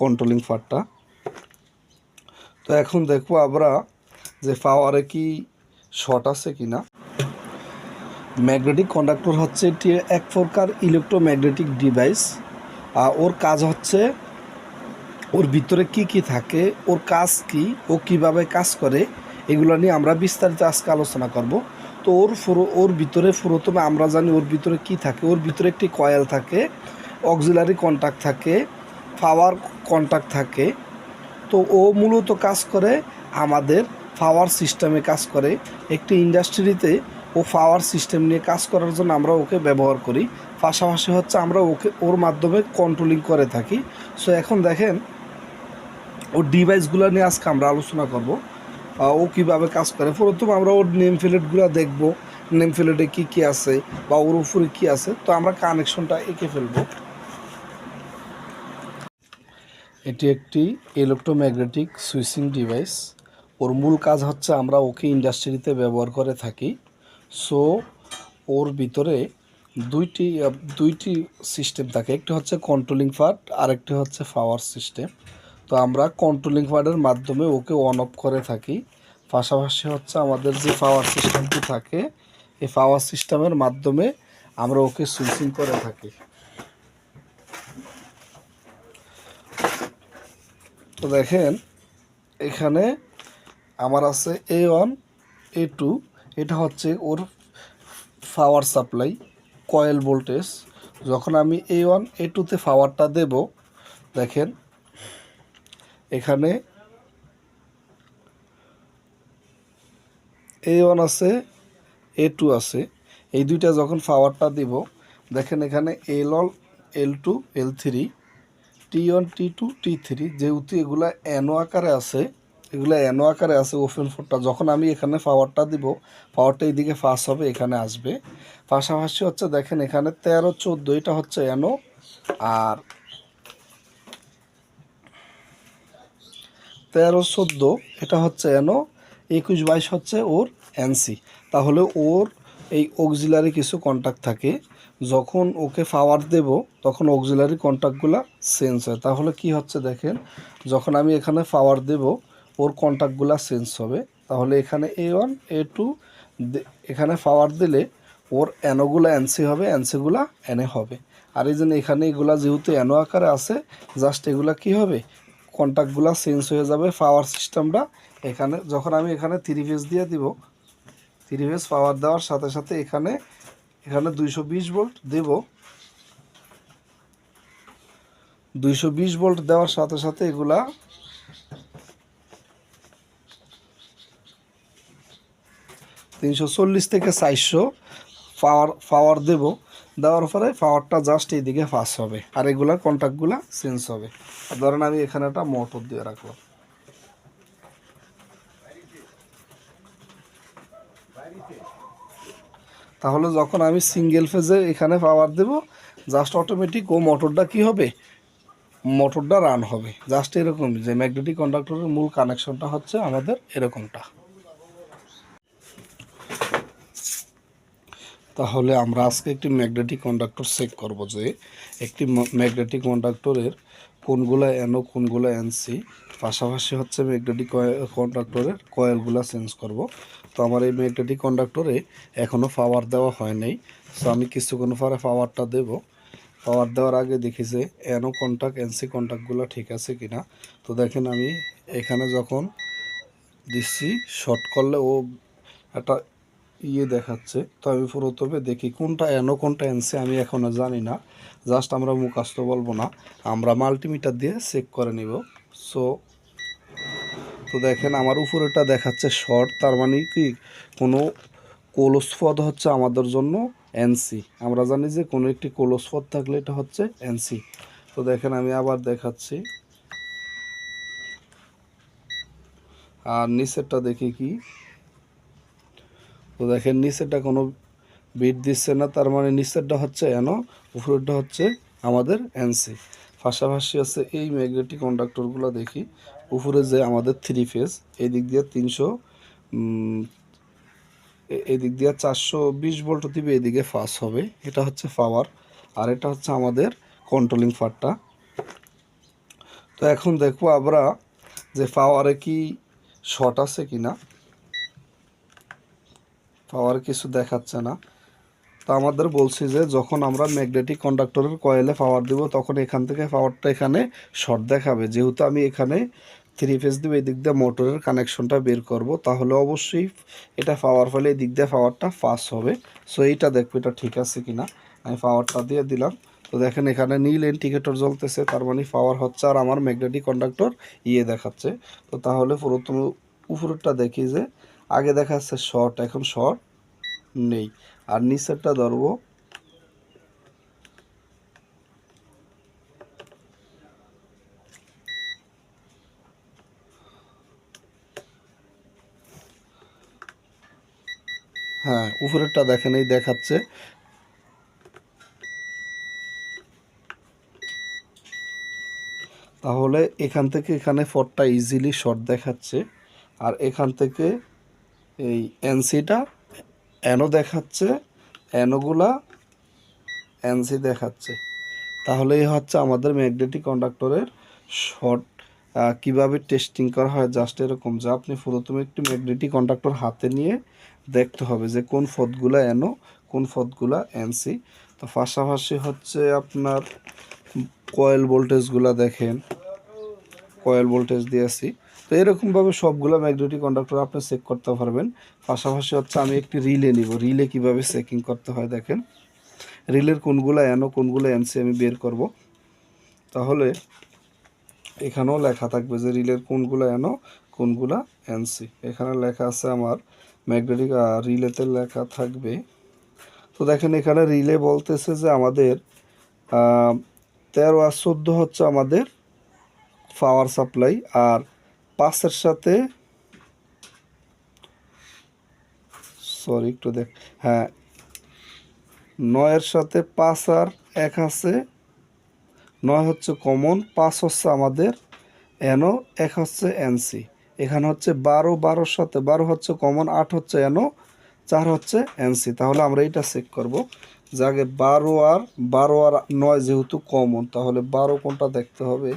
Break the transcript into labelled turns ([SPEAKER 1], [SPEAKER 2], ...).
[SPEAKER 1] Controlling পার্টটা তো এখন দেখব আমরা যে পাওয়ারে কি শর্ট আছে কি না ম্যাগনেটিক কন্ডাক্টর হচ্ছে এটি এক প্রকার ইলেকট্রোম্যাগনেটিক ডিভাইস আর ওর কাজ হচ্ছে ওর ভিতরে কি কি থাকে, ওর কাজ কি, ও কীভাবে কাজ করে, এগুলো নিয়ে আমরা বিস্তারিত আজকে আলোচনা করব। তো ওর ওর ভিতরে প্রথমে আমরা জানি ওর ভিতরে কি থাকে, ওর ভিতরে একটি কয়েল থাকে অক্সিলারি কন্ট্যাক্ট থাকে পাওয়ার কন্ট্যাক্ট থাকে, তো ও মূলত কাজ করে আমাদের পাওয়ার সিস্টেমে কাজ করে। একটি ইন্ডাস্ট্রিতে ও পাওয়ার সিস্টেম নিয়ে কাজ করার জন্য আমরা ওকে ব্যবহার করি। পাশাপাশি হচ্ছে আমরা ওকে, ওর মাধ্যমে কন্ট্রোলিং করে থাকি। সো এখন দেখেন ওর ডিভাইসগুলো নিয়ে আজকে আমরা আলোচনা করব। ও কীভাবে কাজ করে? প্রথম আমরা ওর নেম প্লেটগুলো দেখব। নেম প্লেটে কী কী আছে বা ওর উপরে কী আছে। তো আমরা কানেকশনটা এঁকে ফেলব। এটি একটি ইলেকট্রোম্যাগনেটিক সুইচিং ডিভাইস ওর মূল কাজ হচ্ছে আমরা ওকে ইন্ডাস্ট্রিতে ব্যবহার করে থাকি। সো ওর ভিতরে দুইটি দুইটি সিস্টেম থাকে। একটি হচ্ছে কন্ট্রোলিং পার্ট আর একটি হচ্ছে পাওয়ার সিস্টেম তো আমরা কন্ট্রোলিং পার্টের মাধ্যমে ওকে অন অফ করে থাকি। পাশাপাশি হচ্ছে আমাদের যে পাওয়ার সিস্টেমটি থাকে, এই পাওয়ার সিস্টেমের মাধ্যমে আমরা ওকে সুইচিং করে থাকি। তো দেখেন, এখানে আমার আছে এ ওয়ান এ টু এটা হচ্ছে ওর পাওয়ার সাপ্লাই কয়েল ভোল্টেজ যখন আমি এ ওয়ান এ টুতে পাওয়ারটা দেব, দেখেন, এখানে এ ওয়ান আছে এ টু আছে, এই দুইটা যখন পাওয়ারটা দিব, দেখেন এখানে L all L two L three T one T two T three যেহেতু এগুলা এনো আকারে আছে, এগুলো এনো আকারে আছে ওপেন ফোরটা যখন আমি এখানে পাওয়ারটা দিব পাওয়ারটা এইদিকে ফাঁস হবে, এখানে আসবে। পাশাপাশি হচ্ছে দেখেন, এখানে তেরো, চোদ্দ, এটা হচ্ছে এনো আর তেরো, চোদ্দ, এটা হচ্ছে এনো একুশ, বাইশ হচ্ছে ওর এনসি তাহলে ওর এই অক্সিলারি কিছু কন্ট্যাক্ট থাকে। যখন ওকে পাওয়ার দেব, তখন অক্সিলারি কন্ট্যাক্টগুলো চেঞ্জ হয়। তাহলে কি হচ্ছে দেখেন, যখন আমি এখানে পাওয়ার দেব, ওর কন্ট্যাক্টগুলো চেঞ্জ হবে। তাহলে এখানে এ ওয়ান এ টু এখানে পাওয়ার দিলে ওর অ্যানোগুলো এনসি হবে এনসিগুলা এনে হবে। আর এই জন্য এখানে এগুলা যেহেতু অ্যানো আকারে আছে জাস্ট এগুলা কি হবে? কন্ট্যাক্টগুলো চেঞ্জ হয়ে যাবে পাওয়ার সিস্টেমটা এখানে যখন আমি এখানে থ্রি ফেজ দিয়ে দিব থ্রি ফেজ পাওয়ার দেওয়ার সাথে সাথে এখানে এখানে দুইশো বিশ ভোল্ট দেব। দুইশো বিশ ভোল্ট দেওয়ার সাথে সাথে এগুলা তিনশো চল্লিশ থেকে চারশো পাওয়ার পাওয়ার দেব। দেওয়ার পরে পাওয়ারটা জাস্ট এইদিকে পাস হবে। আর এগুলা কন্ট্যাক্টগুলা চেঞ্জ হবে। ধরেন আমি এখানে একটা মোটর দিয়ে রাখলাম। তাহলে যখন আমি সিঙ্গেল ফেজে এখানে পাওয়ার দেব জাস্ট অটোমেটিক ও মোটরটা কি হবে? মোটরটা রান হবে। জাস্ট এরকম যে ম্যাগনেটিক কন্ডাক্টরের মূল কানেকশনটা হচ্ছে আমাদের এরকমটা। তাহলে আমরা আজকে একটি ম্যাগনেটিক কন্ডাক্টর চেক করব যে, একটি ম্যাগনেটিক কন্ডাক্টরের কোনগুলো এনো, কোনগুলো এনসি। পাশাপাশি হচ্ছে ম্যাগনেটিক কন্ডাক্টরের কয়েলগুলো চেঞ্জ করব। তো আমার এই ম্যাগনেটিক কন্ডাক্টরে এখনও পাওয়ার দেওয়া হয় নাই। সো আমি কিছুক্ষণ পরে পাওয়ারটা দেব। পাওয়ার দেওয়ার আগে দেখি যে এনো কন্ট্যাক্ট এনসি কন্ট্যাক্টগুলো ঠিক আছে কিনা। তো দেখেন আমি এখানে যখন দিচ্ছি শর্ট করলে ও একটা ইয়ে দেখাচ্ছে। তো আমি প্রথমে দেখি কোনটা এন, কোনটা এনসি, আমি এখনও জানি না। জাস্ট আমরা মুখাস্ত বলব না। আমরা মাল্টিমিটার দিয়ে চেক করে নিব। সো তো দেখেন আমার উপরেটা দেখাচ্ছে শর্ট তার মানে কি? কোনো কোলস হচ্ছে আমাদের জন্য এনসি। আমরা জানি যে কোনো একটি কোলস থাকলে এটা হচ্ছে এনসি। তো দেখেন আমি আবার দেখাচ্ছি। আর নিচেরটা দেখি কি? তো দেখেন, নিচেরটা কোনো বিট দিচ্ছে না, তার মানে নিচেরটা হচ্ছে এন, উপরেরটা হচ্ছে আমাদের এনসি পাশাপাশি হচ্ছে এই ম্যাগনেটিক কন্ডাক্টরগুলো দেখি। উপরে যে আমাদের থ্রি ফেজ এই দিক দিয়ে তিনশো এই দিক দিয়ে চারশো বিশ ভোল্ট দিবে এদিকে ফাস হবে। এটা হচ্ছে পাওয়ার আর এটা হচ্ছে আমাদের কন্ট্রোলিং পার্টটা তো এখন দেখব আমরা যে পাওয়ারে কি শর্ট আছে কি না পাওয়ার কিছু দেখাচ্ছে না। তো আমাদের বলছি যে, যখন আমরা ম্যাগনেটিক কন্ডাক্টরের কয়েলে পাওয়ার দিব, তখন এখান থেকে পাওয়ারটা এখানে শর্ট দেখাবে। যেহেতু আমি এখানে থ্রি ফেজ দিব এই দিক দিয়ে মোটরের কানেকশনটা বের করব, তাহলে অবশ্যই এটা পাওয়ার ফলে এই দিক দিয়ে পাওয়ারটা পাস হবে। সো এইটা দেখব এটা ঠিক আছে কি না আমি পাওয়ারটা দিয়ে দিলাম। তো দেখেন এখানে নীল ইন্ডিকেটর জ্বলতেছে, তার মানে পাওয়ার হচ্ছে আর আমার ম্যাগনেটিক কন্ডাক্টর ইয়ে দেখাচ্ছে। তো তাহলে প্রথম উপরেরটা দেখি যে আগে দেখাচ্ছে শর্ট এখন শর্ট নেই। আর নিচেরটা ধরবো। হ্যাঁ উপরেরটা দেখেন, এই দেখাচ্ছে। তাহলে এখান থেকে এখানে ফটটা ইজিলি শর্ট দেখাচ্ছে। আর এখান থেকে এই এনসিটা, এনও দেখাচ্ছে এনোগুলা এনসি দেখাচ্ছে। তাহলে এই হচ্ছে আমাদের ম্যাগনেটিক কন্ডাক্টরের শর্ট কীভাবে টেস্টিং করা হয় জাস্ট এরকম। যে আপনি প্রথমে একটি ম্যাগনেটিক কন্ডাক্টর হাতে নিয়ে দেখতে হবে যে কোন ফদগুলা এনো কোন ফদগুলা এনসি। তো পাশাপাশি হচ্ছে আপনার কয়েল ভোল্টেজগুলা দেখেন। কয়েল ভোল্টেজ দিয়েছি। তো এরকমভাবে সবগুলো ম্যাগনেটিক কন্ডাক্টর আপনি চেক করতে পারবেন। পাশাপাশি হচ্ছে আমি একটি রিলে নিব। রিলে কীভাবে চেকিং করতে হয় দেখেন। রিলের কোনগুলো এনো কোনগুলো এনসি আমি বের করব। তাহলে এখানেও লেখা থাকবে যে রিলের কোনগুলো এনো কোনগুলা এনসি এখানে লেখা আছে আমার ম্যাগনেটিক রিলেতে লেখা থাকবে। তো দেখেন এখানে রিলে বলতেছে যে আমাদের তেরো আর চোদ্দ হচ্ছে আমাদের পাওয়ার সাপ্লাই আর পাঁচের সাথে সরি একটু দেখ হ্যাঁ নয়ের সাথে পাঁচ আর এক আছে, নয় হচ্ছে কমন পাঁচ হচ্ছে আমাদের এনো এক হচ্ছে এনসি এখানে হচ্ছে বারো, বারোর সাথে, বারো হচ্ছে কমন আট হচ্ছে এনো চার হচ্ছে এনসি তাহলে আমরা এটা চেক করব, যে আগে বারো আর বারো আর নয় যেহেতু কমন তাহলে বারো কোনটা দেখতে হবে?